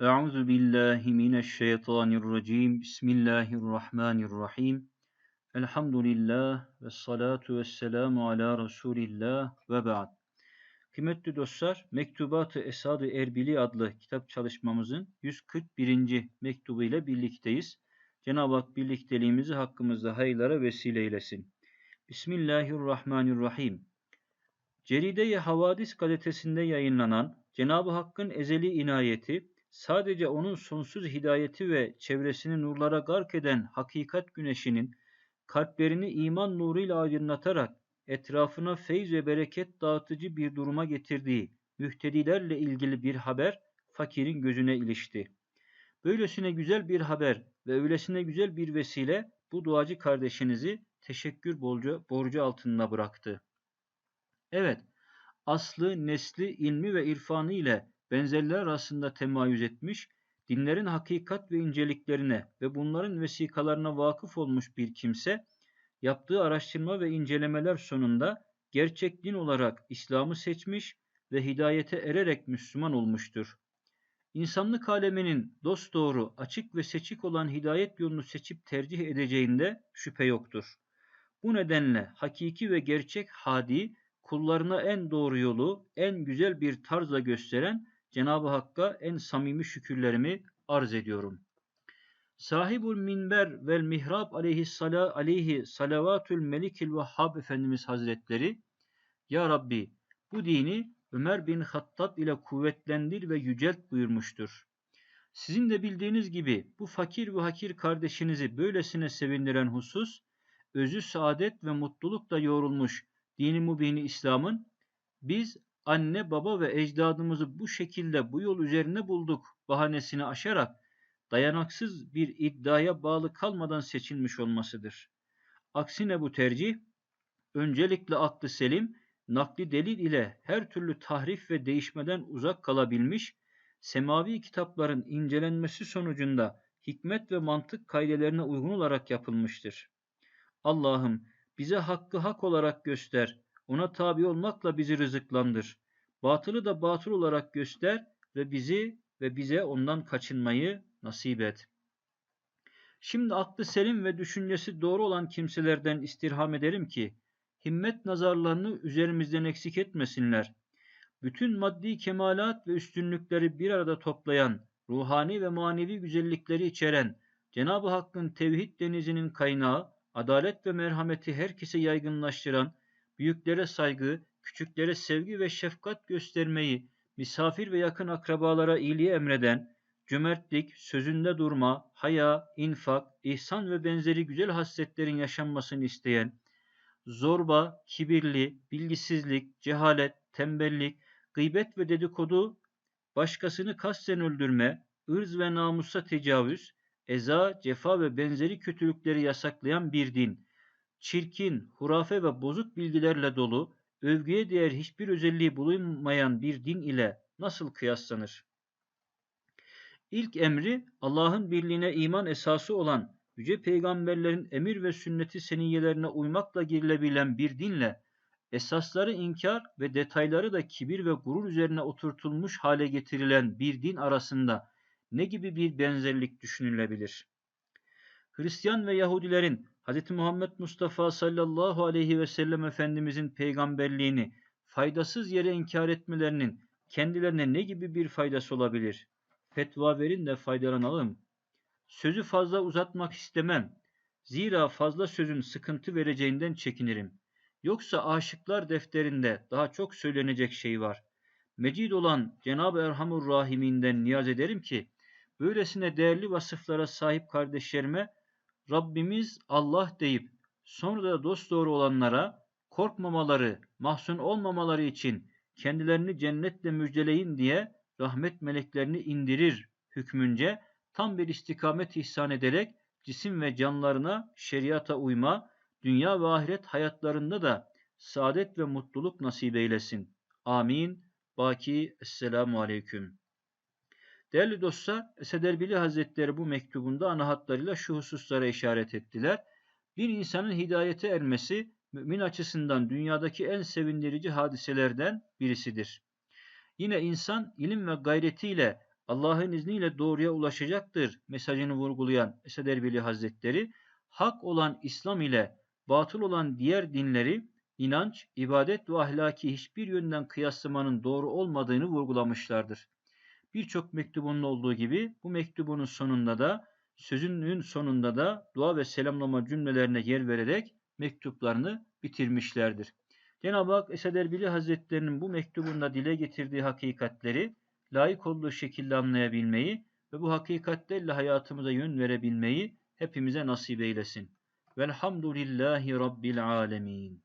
Euzu billahi mineşşeytanirracim. Bismillahirrahmanirrahim. Elhamdülillah ve salatu ve selamu ala Resulillah ve ba'd. Kıymetli dostlar, Mektubat-ı Esad-ı Erbili adlı kitap çalışmamızın 141. mektubu ile birlikteyiz. Cenab-ı Hak birlikteliğimizi hakkımızda hayırlara vesile eylesin. Bismillahirrahmanirrahim. Ceride-i Havadis gazetesinde yayınlanan Cenab-ı Hakk'ın ezeli inayeti, sadece onun sonsuz hidayeti ve çevresini nurlara gark eden hakikat güneşinin kalplerini iman nuruyla aydınlatarak etrafına feyz ve bereket dağıtıcı bir duruma getirdiği mühtedilerle ilgili bir haber fakirin gözüne ilişti. Böylesine güzel bir haber ve öylesine güzel bir vesile bu duacı kardeşinizi teşekkür borcu, borcu altında bıraktı. Evet, aslı, nesli, ilmi ve irfanı ile benzerler arasında temayüz etmiş, dinlerin hakikat ve inceliklerine ve bunların vesikalarına vakıf olmuş bir kimse, yaptığı araştırma ve incelemeler sonunda gerçek din olarak İslam'ı seçmiş ve hidayete ererek Müslüman olmuştur. İnsanlık aleminin dosdoğru, açık ve seçik olan hidayet yolunu seçip tercih edeceğinde şüphe yoktur. Bu nedenle hakiki ve gerçek hadi, kullarına en doğru yolu, en güzel bir tarzla gösteren Cenab-ı Hakk'a en samimi şükürlerimi arz ediyorum. Sahibul minber vel mihrab aleyhi, sala, aleyhi salavatül melikil vehhab Efendimiz Hazretleri Ya Rabbi bu dini Ömer bin Hattab ile kuvvetlendir ve yücelt buyurmuştur. Sizin de bildiğiniz gibi bu fakir ve hakir kardeşinizi böylesine sevindiren husus, özü saadet ve mutlulukla yoğrulmuş dini mubini İslam'ın biz anne baba ve ecdadımızı bu şekilde bu yol üzerine bulduk bahanesini aşarak dayanaksız bir iddiaya bağlı kalmadan seçilmiş olmasıdır. Aksine bu tercih öncelikle aklı selim, nakli delil ile her türlü tahrif ve değişmeden uzak kalabilmiş, semavi kitapların incelenmesi sonucunda hikmet ve mantık kaidelerine uygun olarak yapılmıştır. Allah'ım bize hakkı hak olarak göster, ona tabi olmakla bizi rızıklandır. Batılı da batıl olarak göster ve bizi ve bize ondan kaçınmayı nasip et. Şimdi aklı selim ve düşüncesi doğru olan kimselerden istirham ederim ki, himmet nazarlarını üzerimizden eksik etmesinler. Bütün maddi kemalat ve üstünlükleri bir arada toplayan, ruhani ve manevi güzellikleri içeren, Cenab-ı Hakk'ın tevhid denizinin kaynağı, adalet ve merhameti herkese yaygınlaştıran, büyüklere saygı, küçüklere sevgi ve şefkat göstermeyi, misafir ve yakın akrabalara iyiliği emreden, cömertlik, sözünde durma, haya, infak, ihsan ve benzeri güzel hasletlerin yaşanmasını isteyen, zorba, kibirli, bilgisizlik, cehalet, tembellik, gıybet ve dedikodu, başkasını kasten öldürme, ırz ve namusa tecavüz, eza, cefa ve benzeri kötülükleri yasaklayan bir din, çirkin, hurafe ve bozuk bilgilerle dolu, övgüye değer hiçbir özelliği bulunmayan bir din ile nasıl kıyaslanır? İlk emri Allah'ın birliğine iman esası olan yüce peygamberlerin emir ve sünneti seniyyelerine uymakla girilebilen bir dinle esasları inkar ve detayları da kibir ve gurur üzerine oturtulmuş hale getirilen bir din arasında ne gibi bir benzerlik düşünülebilir? Hristiyan ve Yahudilerin Hz. Muhammed Mustafa sallallahu aleyhi ve sellem Efendimizin peygamberliğini faydasız yere inkar etmelerinin kendilerine ne gibi bir faydası olabilir? Fetva verin de faydalanalım. Sözü fazla uzatmak istemem. Zira fazla sözün sıkıntı vereceğinden çekinirim. Yoksa aşıklar defterinde daha çok söylenecek şey var. Mecid olan Cenab-ı Erhamur Rahiminden niyaz ederim ki, böylesine değerli vasıflara sahip kardeşlerime Rabbimiz Allah deyip sonra da dosdoğru olanlara korkmamaları, mahzun olmamaları için kendilerini cennetle müjdeleyin diye rahmet meleklerini indirir hükmünce tam bir istikamet ihsan ederek cisim ve canlarına şeriata uyma, dünya ve ahiret hayatlarında da saadet ve mutluluk nasip eylesin. Amin. Baki. Esselamu Aleyküm. Değerli dostlar, Esed Erbili Hazretleri bu mektubunda ana hatlarıyla şu hususlara işaret ettiler. Bir insanın hidayete ermesi mümin açısından dünyadaki en sevindirici hadiselerden birisidir. Yine insan ilim ve gayretiyle Allah'ın izniyle doğruya ulaşacaktır mesajını vurgulayan Esed Erbili Hazretleri, hak olan İslam ile batıl olan diğer dinleri inanç, ibadet ve ahlaki hiçbir yönden kıyaslamanın doğru olmadığını vurgulamışlardır. Birçok mektubunun olduğu gibi bu mektubunun sonunda da sözünün sonunda da dua ve selamlama cümlelerine yer vererek mektuplarını bitirmişlerdir. Cenab-ı Hak Esed Erbili Hazretlerinin bu mektubunda dile getirdiği hakikatleri layık olduğu şekilde anlayabilmeyi ve bu hakikatlerle hayatımıza yön verebilmeyi hepimize nasip eylesin. Velhamdülillahi Rabbil alemin.